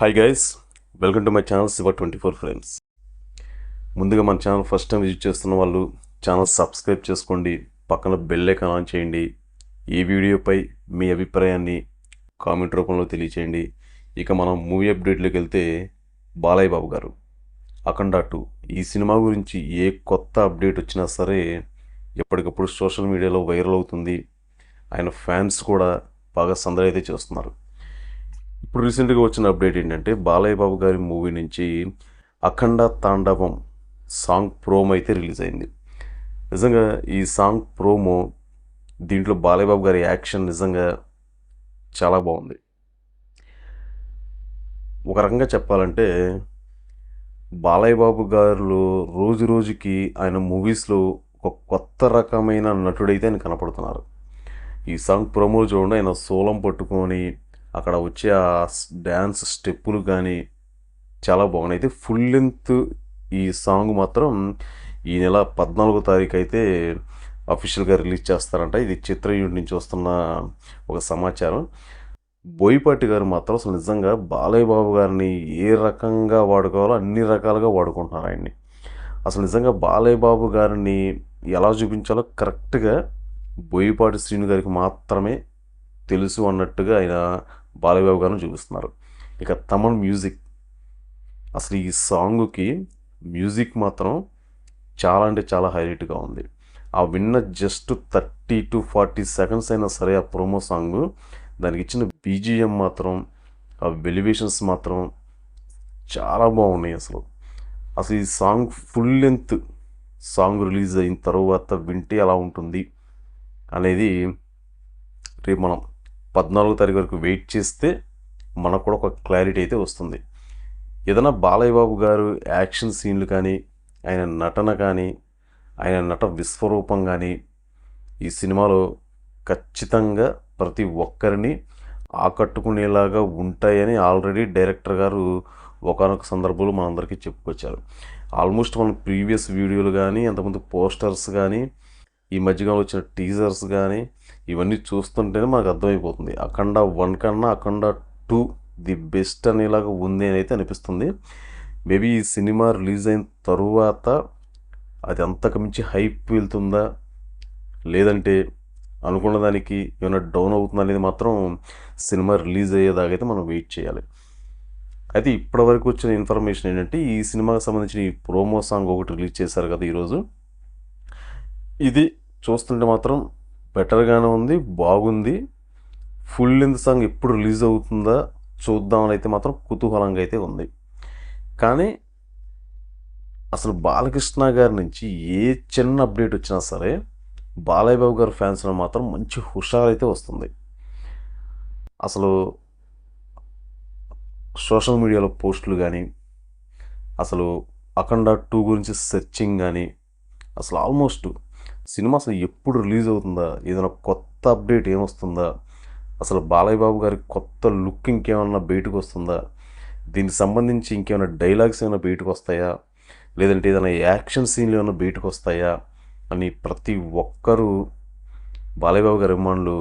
Hi guys welcome to my channel Shiva twenty four frames ముందుగా మన channel first time visit చేస్తున్న వాళ్ళు channel subscribe చేసుకోండి పక్కన బెల్ ఐకాన్ ఆన్ చేయండి. ఈ వీడియోపై మీ అభిప్రాయాన్ని కామెంట్ రూపంలో తెలియచేయండి. ఇక మనం మూవీ అప్డేట్లోకి వెళ్తే బాలయ్య బాబు గారు అఖండ టూ. ఈ సినిమా గురించి ఏ కొత్త అప్డేట్ వచ్చినా సరే ఎప్పటికప్పుడు సోషల్ మీడియాలో వైరల్ అవుతుంది. ఆయన ఫ్యాన్స్ కూడా బాగా సందడి అయితే చేస్తున్నారు. ఇప్పుడు రీసెంట్గా వచ్చిన అప్డేట్ ఏంటంటే బాలయ్య బాబు గారి మూవీ నుంచి అఖండ తాండవం సాంగ్ ప్రోమో అయితే రిలీజ్ అయింది. నిజంగా ఈ సాంగ్ ప్రోమో దీంట్లో బాలయ్యబాబు గారి యాక్షన్ నిజంగా చాలా బాగుంది. ఒక రకంగా చెప్పాలంటే బాలయ్యబాబు గారు రోజు రోజుకి ఆయన మూవీస్లో ఒక కొత్త రకమైన నటుడైతే ఆయన కనపడుతున్నారు. ఈ సాంగ్ ప్రోమో చూడండి ఆయన సోలం పట్టుకొని అక్కడ వచ్చే ఆ డ్యాన్స్ స్టెప్పులు కానీ చాలా బాగున్నాయి. అయితే ఫుల్ లెంత్ ఈ సాంగ్ మాత్రం ఈ నెల పద్నాలుగో తారీఖు అయితే అఫీషియల్గా రిలీజ్ చేస్తారంట. ఇది చిత్ర నుంచి వస్తున్న ఒక సమాచారం. బోయిపాటి గారు మాత్రం అసలు నిజంగా బాలయ్య బాబు గారిని ఏ రకంగా వాడుకోవాలో అన్ని రకాలుగా వాడుకుంటున్నారు ఆయన్ని. అసలు నిజంగా బాలయ్య బాబు గారిని ఎలా చూపించాలో కరెక్ట్గా బోయిపాటి శ్రీను గారికి మాత్రమే తెలుసు అన్నట్టుగా ఆయన బాలబాబు గారు గారిని చూపిస్తున్నారు. ఇక తమన్ మ్యూజిక్. అసలు ఈ సాంగ్కి మ్యూజిక్ మాత్రం చాలా అంటే చాలా హైలైట్గా ఉంది. ఆ విన్న just thirty to forty seconds అయినా సరే ఆ ప్రోమో సాంగ్ దానికి ఇచ్చిన బీజిఎం మాత్రం ఆ వెలివేషన్స్ మాత్రం చాలా బాగున్నాయి అసలు. అసలు ఈ song full length song release అయిన తర్వాత వింటే ఎలా ఉంటుంది అనేది రేపు మనం పద్నాలుగో తారీఖు వరకు వెయిట్ చేస్తే మనకు కూడా ఒక క్లారిటీ అయితే వస్తుంది. ఏదైనా బాలయ్య బాబు గారు యాక్షన్ సీన్లు కానీ ఆయన నటన కానీ ఆయన నట విశ్వరూపం కానీ ఈ సినిమాలో ఖచ్చితంగా ప్రతి ఒక్కరిని ఆకట్టుకునేలాగా ఉంటాయని ఆల్రెడీ డైరెక్టర్ గారు ఒకనొక సందర్భంలో మనందరికీ చెప్పుకొచ్చారు. ఆల్మోస్ట్ మన ప్రీవియస్ వీడియోలు కానీ అంతకుముందు పోస్టర్స్ కానీ ఈ మధ్యకాలంలో వచ్చిన టీజర్స్ కానీ ఇవన్నీ చూస్తుంటేనే మనకు అర్థమైపోతుంది. అఖండ వన్ కన్నా అఖండ టూ ది బెస్ట్ అనేలాగా ఉంది అని అయితే అనిపిస్తుంది. మేబీ ఈ సినిమా రిలీజ్ అయిన తరువాత అది అంతకు మించి హైప్ వెళ్తుందా? లేదంటే అనుకున్న దానికి ఏమైనా డౌన్ అవుతుందా అనేది మాత్రం సినిమా రిలీజ్ అయ్యేదాకైతే మనం వెయిట్ చేయాలి. అయితే ఇప్పటివరకు వచ్చిన ఇన్ఫర్మేషన్ ఏంటంటే ఈ సినిమాకి సంబంధించిన ఈ ప్రోమో సాంగ్ ఒకటి రిలీజ్ చేశారు కదా ఈరోజు. ఇది చూస్తుంటే మాత్రం బెటర్గానే ఉంది బాగుంది. ఫుల్ లెంత్ సాంగ్ ఎప్పుడు రిలీజ్ అవుతుందా చూద్దామని అయితే మాత్రం కుతూహలంగా అయితే ఉంది. కానీ అసలు బాలకృష్ణ గారి నుంచి ఏ చిన్న అప్డేట్ వచ్చినా సరే బాలయ్య బాబు గారి ఫ్యాన్స్లో మాత్రం మంచి హుషారు అయితే వస్తుంది. అసలు సోషల్ మీడియాలో పోస్టులు కానీ అసలు అఖండ టూ గురించి సెర్చింగ్ కానీ అసలు ఆల్మోస్ట్ సినిమా అసలు ఎప్పుడు రిలీజ్ అవుతుందా? ఏదైనా కొత్త అప్డేట్ ఏమొస్తుందా? అసలు బాలయ్య బాబు గారి కొత్త లుక్ ఇంకేమన్నా బయటకు వస్తుందా దీనికి సంబంధించి ఇంకేమైనా డైలాగ్స్ ఏమైనా బయటకు వస్తాయా లేదంటే ఏదైనా యాక్షన్ సీన్లు ఏమైనా బయటకు వస్తాయా అని ప్రతి ఒక్కరూ బాలయ్యబాబు గారి అభిమానులు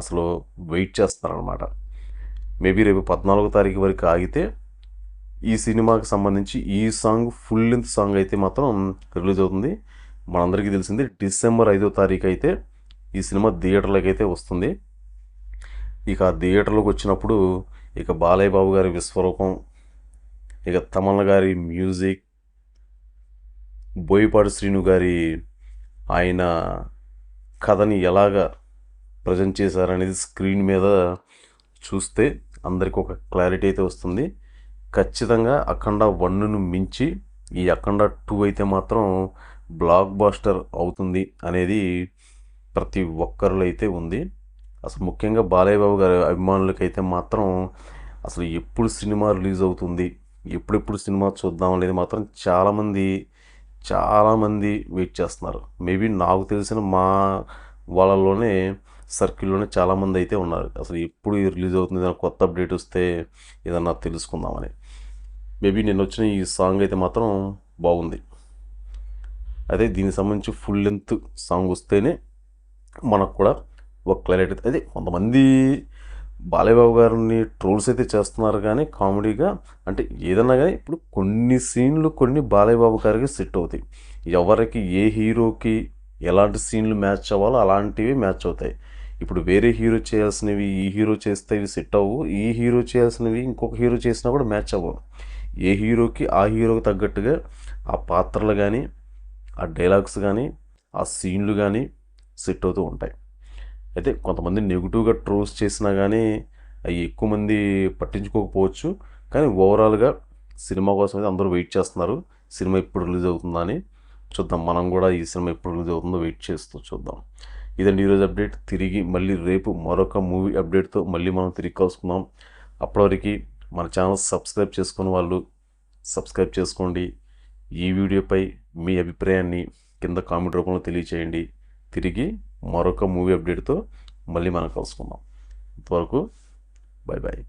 అసలు వెయిట్ చేస్తున్నారనమాట మేబీ రేపు పద్నాలుగో తారీఖు వరకు ఆగితే ఈ సినిమాకి సంబంధించి ఈ సాంగ్ ఫుల్ లెంత్ సాంగ్ అయితే మాత్రం రిలీజ్ అవుతుంది. మనందరికీ తెలిసింది డిసెంబర్ ఐదో తారీఖు అయితే ఈ సినిమా థియేటర్లకు అయితే వస్తుంది. ఇక ఆ థియేటర్లోకి వచ్చినప్పుడు ఇక బాలయ్య బాబు గారి విశ్వరూపం ఇక తమన్న గారి మ్యూజిక్ బోయపాటి శ్రీను గారి ఆయన కథని ఎలాగా ప్రజెంట్ చేశారనేది స్క్రీన్ మీద చూస్తే అందరికి ఒక క్లారిటీ అయితే వస్తుంది. ఖచ్చితంగా అఖండ వన్ను మించి ఈ అఖండ టూ అయితే మాత్రం బ్లాక్ బాస్టర్ అవుతుంది అనేది ప్రతి ఒక్కరిలో అయితే ఉంది. అసలు ముఖ్యంగా బాలయ్య బాబు గారి అభిమానులకైతే మాత్రం అసలు ఎప్పుడు సినిమా రిలీజ్ అవుతుంది ఎప్పుడెప్పుడు సినిమా చూద్దాం అనేది మాత్రం చాలామంది చాలామంది వెయిట్ చేస్తున్నారు. మేబీ నాకు తెలిసిన మా వాళ్ళలోనే సర్కిల్లోనే చాలామంది అయితే ఉన్నారు. అసలు ఎప్పుడు రిలీజ్ అవుతుంది ఏదైనా కొత్త అప్డేట్ వస్తే ఏదన్నా తెలుసుకుందామని. మేబీ నేను వచ్చిన ఈ సాంగ్ అయితే మాత్రం బాగుంది. అదే దీనికి సంబంధించి ఫుల్ లెంత్ సాంగ్ వస్తేనే మనకు కూడా ఒక క్లారిటీ అదే కొంతమంది బాలయ్యబాబు గారిని ట్రోల్స్ అయితే చేస్తున్నారు కానీ కామెడీగా అంటే ఏదన్నా కానీ ఇప్పుడు కొన్ని సీన్లు కొన్ని బాలయ్యబాబు గారికి సెట్ అవుతాయి. ఎవరికి ఏ హీరోకి ఎలాంటి సీన్లు మ్యాచ్ అవ్వాలో అలాంటివి మ్యాచ్ అవుతాయి. ఇప్పుడు వేరే హీరో చేయాల్సినవి ఈ హీరో చేస్తే ఇవి సెట్ అవ్వు ఈ హీరో చేయాల్సినవి ఇంకొక హీరో చేసినా కూడా మ్యాచ్ అవ్వవు. ఏ హీరోకి ఆ హీరోకి తగ్గట్టుగా ఆ పాత్రలు కానీ ఆ డైలాగ్స్ కానీ ఆ సీన్లు కానీ సెట్ అవుతూ ఉంటాయి. అయితే కొంతమంది నెగిటివ్గా ట్రోల్స్ చేసినా కానీ అవి ఎక్కువ మంది పట్టించుకోకపోవచ్చు. కానీ ఓవరాల్గా సినిమా కోసం అయితే అందరూ వెయిట్ చేస్తున్నారు. సినిమా ఎప్పుడు రిలీజ్ అవుతుందా అని చూద్దాం. మనం కూడా ఈ సినిమా ఎప్పుడు రిలీజ్ అవుతుందో వెయిట్ చేస్తూ చూద్దాం. ఇదండి ఈరోజు అప్డేట్. తిరిగి మళ్ళీ రేపు మరొక మూవీ అప్డేట్తో మళ్ళీ మనం తిరిగి కలుసుకుందాం. అప్పటివరకు మన ఛానల్ సబ్స్క్రైబ్ చేసుకున్న వాళ్ళు సబ్స్క్రైబ్ చేసుకోండి. ఈ వీడియోపై మీ అభిప్రాయాన్ని కింద కామెంట్ రూపంలో తెలియచేయండి. తిరిగి మరొక మూవీ అప్డేట్తో మళ్ళీ మనం కలుసుకుందాం. ఇంతవరకు బాయ్ బాయ్